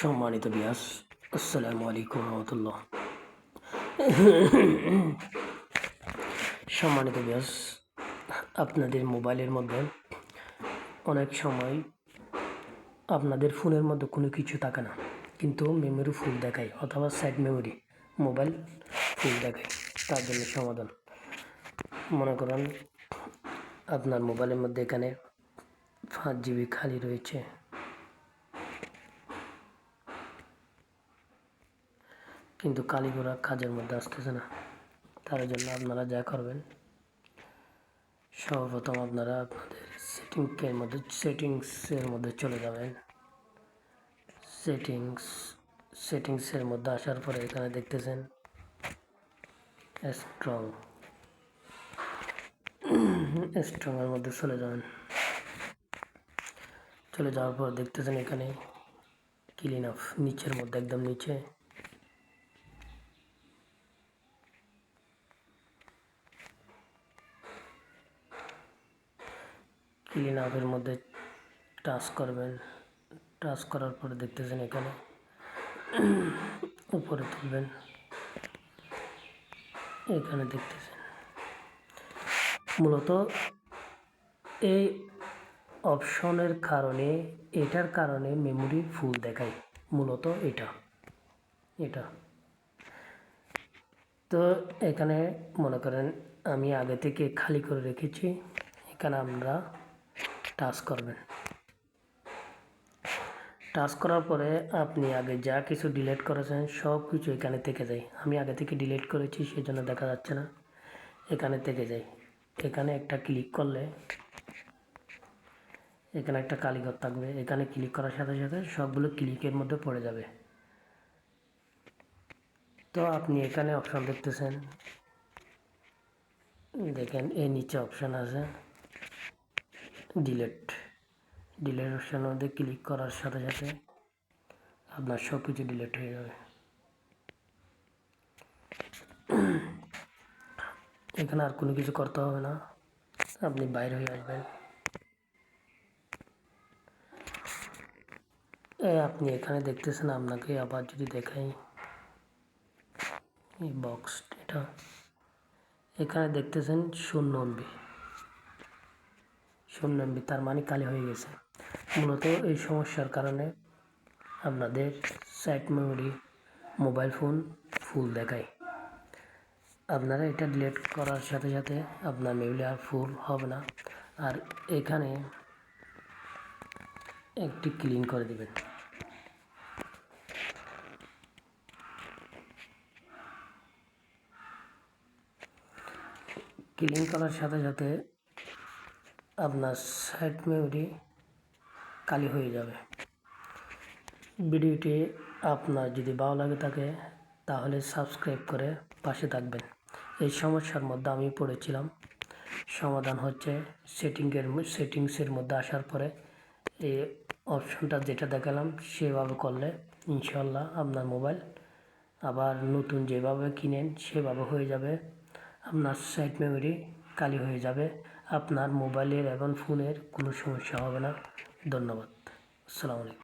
সম্মানিত বিয়াস, আসসালামু আলাইকুম রহমতুল্লাহ। সম্মানিত বিয়াস, আপনাদের মোবাইলের মধ্যে অনেক সময় আপনাদের ফোনের মধ্যে কোনো কিছু থাকে না, কিন্তু মেমোরি ফুল দেখায় অথবা সাইড মেমোরি মোবাইল ফুল দেখায়, তার জন্য সমাধান। মনে করেন আপনার মোবাইলের মধ্যে এখানে পাঁচ জিবি খালি রয়েছে কিন্তু কালীগোড়া কাজের মধ্যে আসতেছে না। তার জন্য আপনারা যা করবেন, সর্বপ্রথম আপনারা আপনাদের সেটিংসের মধ্যে সেটিংসের মধ্যে চলে যাবেন। সেটিংস, সেটিংসের মধ্যে আসার পরে এখানে দেখতেছেন স্ট্রং স্ট্রংয়ের মধ্যে চলে যাবেন চলে যাওয়ার পর দেখতেছেন এখানে ক্লিন অফ নিচের মধ্যে, একদম নিচে। ক্লিন আপের মধ্যে টাচ করবেন। টাচ করার পরে দেখতেছেন এখানে উপরে তুলবেন। এখানে দেখতেছেন। মূলত এই অপশনের কারণে, এটার কারণে মেমোরি ফুল দেখায়। মূলত এটা। এটা। তো এখানে মনে করেন আমি আগে থেকে খালি করে রেখেছি। এখানে আমরা টাচ করবেন। টাচ করার পরে আপনি আগে যা কিছু ডিলিট করেছেন সব কিছু এখানে থেকে যায়। আমি আগে থেকে ডিলিট করেছি সেই জন্য দেখা যাচ্ছে না। এখানে থেকে যায়। এখানে একটা ক্লিক করলে এখানে একটা কালিঘর থাকবে। এখানে ক্লিক করার সাথে সাথে সবগুলো ক্লিকের মধ্যে পড়ে যাবে। তো আপনি এখানে অপশান দেখতেছেন। দেখেন এই নিচে অপশান আছে। ডিলেট ডিলেট অপশানের মধ্যে ক্লিক করার সাথে সাথে আপনার সব কিছু ডিলেট হয়ে যাবে। এখানে আর কোনো কিছু করতে হবে না। আপনি বাইরে হয়ে আসবেন। আপনি এখানে দেখতেছেন, আপনাকে আবার যদি দেখাই এই বক্স এটা এখানে দেখতেছেন শূন্য শূন্য তার মানে কালি হয়ে গেছে। মূলত এই সমস্যার কারণে আপনাদের site memory mobile phone full দেখায়। আপনারা এটা ডিলিট করার সাথে সাথে আপনার মেমোরি আর ফুল হবে না। আর এখানে একটি ক্লিন করে দেবেন। ক্লিন করার সাথে সাথে আপনার সাইড মেমোরি কালি হয়ে যাবে। ভিডিওটি আপনার যদি ভালো লাগে থাকে, তাহলে সাবস্ক্রাইব করে পাশে থাকবেন। এই সমস্যার মধ্যে আমি পড়েছিলাম। সমাধান হচ্ছে সেটিংয়ের সেটিংসের মধ্যে আসার পরে এই অপশনটা যেটা দেখালাম, সেভাবে করলে ইনশাল্লাহ আপনার মোবাইল আবার নতুন যেভাবে কিনেন, সেভাবে হয়ে যাবে। আপনার সাইড মেমোরি কালি হয়ে যাবে। আপনার মোবাইলের এবং ফোনের কোনো সমস্যা হবে না। ধন্যবাদ। আসসালামু আলাইকুম।